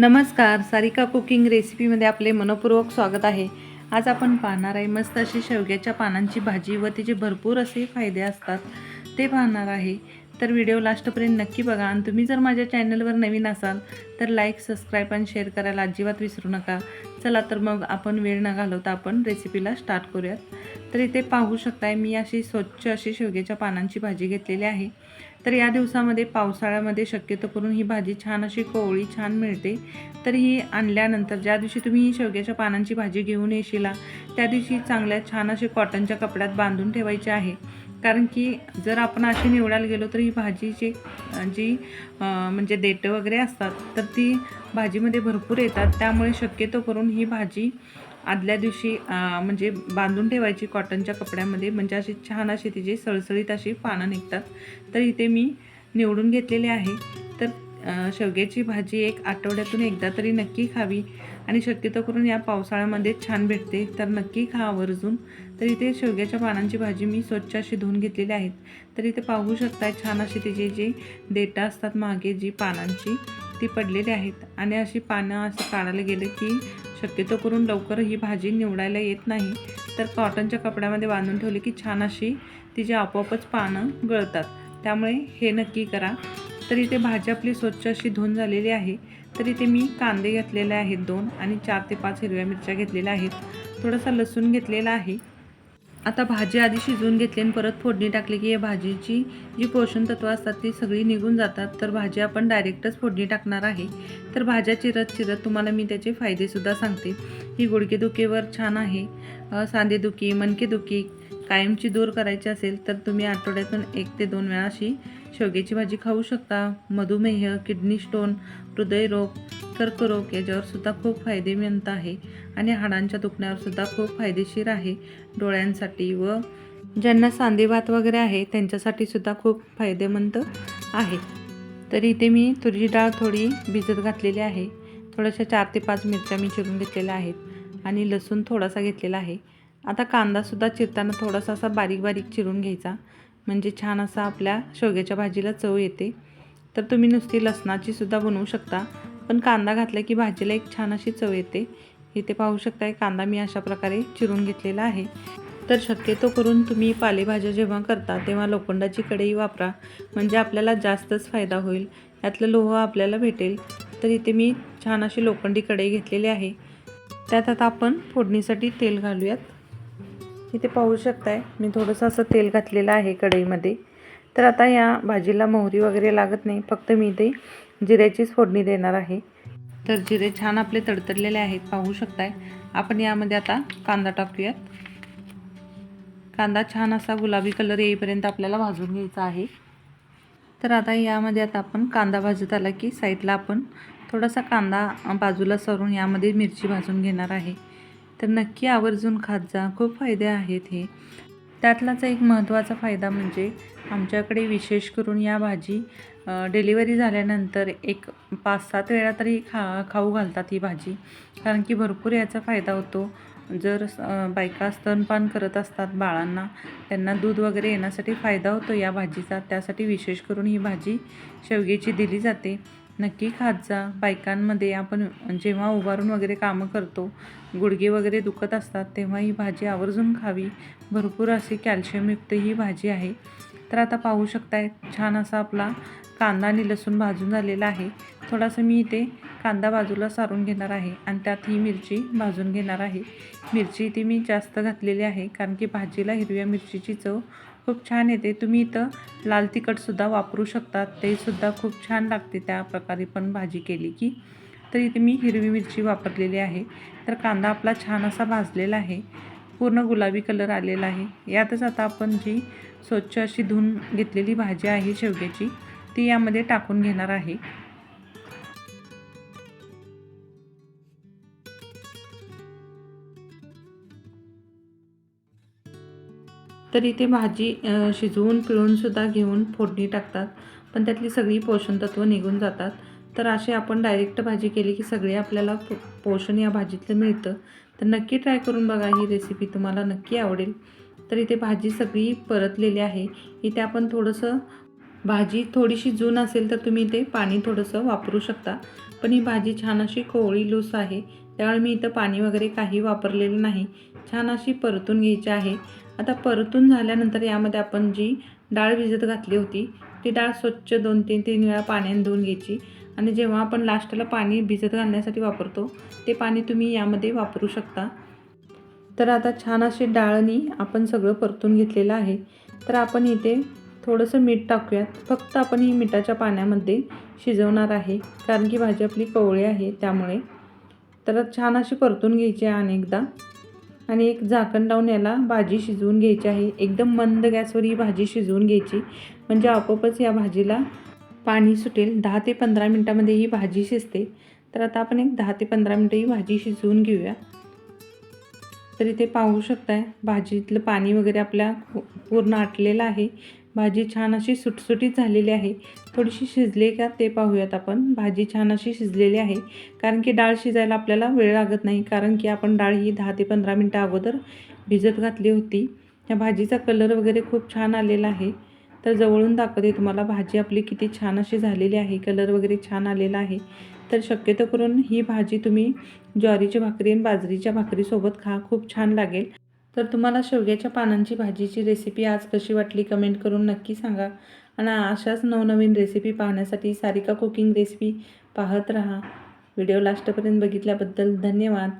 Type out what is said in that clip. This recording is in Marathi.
नमस्कार सारिका कुकिंग रेसिपीमध्ये आपले मनपूर्वक स्वागत आहे. आज आपण पाहणार आहे मस्त अशी शेवग्याच्या पानांची भाजी व तिचे भरपूर असे फायदे असतात. ते पाहणार आहे. तर व्हिडिओ लास्टपर्यंत नक्की बघा. आणि तुम्ही जर माझ्या चॅनलवर नवीन असाल तर लाईक सबस्क्राईब आणि शेअर करायला अजिबात विसरू नका. चला तर मग आपण वेळ न घालवता आपण रेसिपीला स्टार्ट करूयात. तर इथे पाहू शकताय मी अशी स्वच्छ अशी शेवग्याच्या पानांची भाजी घेतलेली आहे. तर या दिवसामध्ये पावसाळ्यामध्ये शक्यतो करून ही भाजी छान अशी कोवळी छान मिळते. तर ही आणल्यानंतर ज्या दिवशी तुम्ही ही शेवग्याच्या पानांची भाजी घेऊन येशिला त्या दिवशी चांगल्या छान अशी कॉटनच्या कपड्यात बांधून ठेवायची आहे. कारण की जर आपण अशी निवडायला गेलो तर ही भाजीची जी म्हणजे देठं वगैरे असतात तर ती भाजीमध्ये भरपूर येतात. त्यामुळे शक्यतो करून ही भाजी आदल्या दिवशी म्हणजे बांधून ठेवायची कॉटनच्या कपड्यामध्ये. म्हणजे अशी छान अशी तिची सळसळीत अशी पानं निघतात. तर इथे मी निवडून घेतलेले आहे. तर शेवग्याची भाजी एक आठवड्यातून एकदा तरी नक्की खावी. आणि शक्यतो करून या पावसाळ्यामध्ये छान भेटते. तर नक्की खा आवर्जून. तर इथे शेवग्याच्या पानांची भाजी मी स्वच्छ अशी धुवून घेतलेली आहेत. तर इथे पाहू शकता छान अशी तिची जी देटा असतात मागे जी पानांची ती पडलेली आहेत. आणि अशी पानं असं काढायला गेलं की शक्यतो करून लवकर ही भाजी निवडायला येत नाही. तर कॉटनच्या कपड्यामध्ये बांधून ठेवली की छान अशी तिची आपोआपच पानं गळतात. त्यामुळे हे नक्की करा. तर इथे भाजी आपली स्वच्छ अशी धुवून झालेली आहे. तर इथे मी कांदे घेतलेले आहेत दोन आणि चार ते पाच हिरव्या मिरच्या घेतलेल्या आहेत. थोडासा लसूण घेतलेला आहे. आता भाजी आधी शिजवून घेतली आणि परत फोडणी टाकली की या भाजीची जी पोषण तत्व असतात ती सगळी निघून जातात. तर भाजी आपण डायरेक्टच फोडणी टाकणार आहे. तर भाज्या चिरत चिरत तुम्हाला मी त्याचे फायदेसुद्धा सांगते. ही गुडघेदुखीवर छान आहे. सांधेदुखी मनकेदुखी कायमची दूर करायची असेल तर तुम्ही आठवड्यातून एक ते दोन वेळा अशी शेवग्याची भाजी खाऊ शकता. मधुमेह किडनी स्टोन हृदयरोग कर्करोग याच्यावरसुद्धा खूप फायदेमंत आहे आणि हाडांच्या दुखण्यावरसुद्धा खूप फायदेशीर आहे. डोळ्यांसाठी व ज्यांना सांधेवात वगैरे आहे त्यांच्यासाठी सुद्धा खूप फायदेमंत आहे. तर इथे मी तुरीची डाळ थोडी भिजत घातलेली आहे. थोड्याशा चार ते पाच मिरच्या मी चिरून घेतलेल्या आहेत आणि लसूण थोडासा घेतलेला आहे. आता कांदासुद्धा चिरताना थोडासा असा बारीक बारीक चिरून घ्यायचा. म्हणजे छान असा आपल्या शेवग्याच्या भाजीला चव येते. तर तुम्ही नुसती लसणाची सुद्धा बनवू शकता. पण कांदा घातला की भाजीला एक छान अशी चव येते. इथे पाहू शकताय कांदा मी अशा प्रकारे चिरून घेतलेला आहे. तर शक्यतो करून तुम्ही पालेभाज्या जेव्हा करता तेव्हा लोखंडाची कढई वापरा. म्हणजे आपल्याला जास्तच फायदा होईल. यातलं लोह आपल्याला भेटेल. तर इथे मी छान अशी लोखंडी कढई घेतलेली आहे. त्यात आता आपण फोडणीसाठी तेल घालूयात. इथे पाहू शकताय मी थोडंसं असं तेल घातलेलं आहे कढईमध्ये. तर आता या भाजीला मोहरी वगैरे लागत नाही फक्त मी इथे जिऱ्याचीच फोडणी देणार आहे. तर जिरे छान आपले तडतडलेले आहेत पाहू शकताय. आपण यामध्ये आता कांदा टाकूयात. कांदा छान असा गुलाबी कलर येईपर्यंत आपल्याला भाजून घ्यायचा आहे. तर आता यामध्ये आता आपण कांदा भाजत आला की साईडला आपण थोडासा कांदा बाजूला सरून यामध्ये मिरची भाजून घेणार आहे. तर नक्की आवर्जून खात जा. खूप फायदे आहेत हे. त्यातलाच एक महत्त्वाचा फायदा म्हणजे आमच्याकडे विशेष करून या भाजी डिलिव्हरी झाल्यानंतर एक पाच सात वेळा तरी खा खाऊ घालतात ही भाजी. कारण की भरपूर याचा फायदा होतो. जर बायका स्तनपान करत असतात बाळांना त्यांना दूध वगैरे येण्यासाठी फायदा होतो या भाजीचा. त्यासाठी विशेष करून ही भाजी शेवग्याची दिली जाते. नक्की खात जा. बायकांमध्ये आपण जेव्हा उभारून वगैरे कामं करतो गुडघे वगैरे दुखत असतात तेव्हा ही भाजी आवर्जून खावी. भरपूर अशी कॅल्शियमयुक्त ही भाजी आहे. तर आता पाहू शकताय छान असा आपला कांदा आणि लसूण भाजून झालेला आहे. थोडासा मी इथे कांदा बाजूला सारून घेणार आहे आणि त्यात ही मिरची भाजून घेणार आहे. मिरची इथे मी जास्त घातलेली आहे कारण की भाजीला हिरव्या मिरचीची चव खूप छान येते तुम्ही इथं लाल तिखटसुद्धा वापरू शकता तेसुद्धा खूप छान लागते त्या प्रकारे पण भाजी केली की. तर इथे मी हिरवी मिरची वापरलेली आहे. तर कांदा आपला छान असा भाजलेला आहे. पूर्ण गुलाबी कलर आलेला आहे. यातच आता आपण जी स्वच्छ अशी धुवून घेतलेली भाजी आहे शेवग्याची ती यामध्ये टाकून घेणार आहे. तर इथे भाजी शिजवून पिळूनसुद्धा घेऊन फोडणी टाकतात. पण त्यातली सगळी पोषणतत्त्व निघून जातात. तर असे आपण डायरेक्ट भाजी केली की सगळे आपल्याला पो पोषण या भाजीतलं मिळतं. तर नक्की ट्राय करून बघा ही रेसिपी तुम्हाला नक्की आवडेल. तर इथे भाजी सगळी परतलेली आहे. इथे आपण थोडंसं भाजी थोडीशी जून असेल तर तुम्ही इथे पाणी थोडंसं वापरू शकता. पण ही भाजी छान अशी कोवळी लूस आहे. त्यामुळे मी इथं पाणी वगैरे काही वापरलेलं नाही. छान अशी परतून घ्यायची आहे. आता परतून झाल्यानंतर यामध्ये आपण जी डाळ भिजत घातली होती ती डाळ स्वच्छ दोन तीन तीन वेळा पाण्याने धुवून घ्यायची. आणि जेव्हा आपण लास्टला पाणी भिजत घालण्यासाठी वापरतो ते पाणी तुम्ही यामध्ये वापरू शकता. तर आता छान अशी डाळणी आपण सगळं परतून घेतलेलं आहे. तर आपण इथे थोडंसं मीठ टाकूयात. फक्त आपण ही मिठाच्या पाण्यामध्ये शिजवणार आहे कारण की भाजी आपली कवळी आहे त्यामुळे. तर छान अशी परतून घ्यायची आहे अनेकदा. आणि एक झाकण लावून याला भाजी शिजवून घ्यायची आहे. एकदम मंद गॅसवर ही भाजी शिजवून घ्यायची. म्हणजे आपोआपच या भाजीला पाणी सुटेल. दहा ते पंधरा मिनटामध्ये ही भाजी शिजते. तर आता आपण एक दहा ते पंधरा मिनटं ही भाजी शिजवून घेऊया. तर इथे पाहू शकताय भाजीतलं पाणी वगैरे आपल्या पूर्ण आटलेलं आहे. भाजी छान अशी सुटसुटीत झालेली आहे. थोडीशी शिजली का ते पाहूयात आपण. भाजी छान अशी शिजलेली आहे. कारण की डाळ शिजायला आपल्याला वेळ लागत नाही. कारण की आपण डाळ ही दहा ते पंधरा मिनटं अगोदर भिजत घातली होती. त्या भाजीचा कलर वगैरे खूप छान आलेला आहे. तर जवळून दाखवते तुम्हाला भाजी आपली किती छान अशी झालेली आहे. कलर वगैरे छान आलेला आहे. तर शक्यतो करून ही भाजी तुम्ही ज्वारीची भाकरी आणि बाजरीच्या भाकरीसोबत खा. खूप छान लागेल. तर तुम्हाला शेवग्याच्या पानांची भाजीची रेसिपी आज कशी वाटली कमेंट करून नक्की सांगा. आणि अशाच नवनवीन रेसिपी पाहण्यासाठी सारिका कुकिंग रेसिपी पाहत राहा. व्हिडिओ लास्टपर्यंत बघितल्याबद्दल धन्यवाद.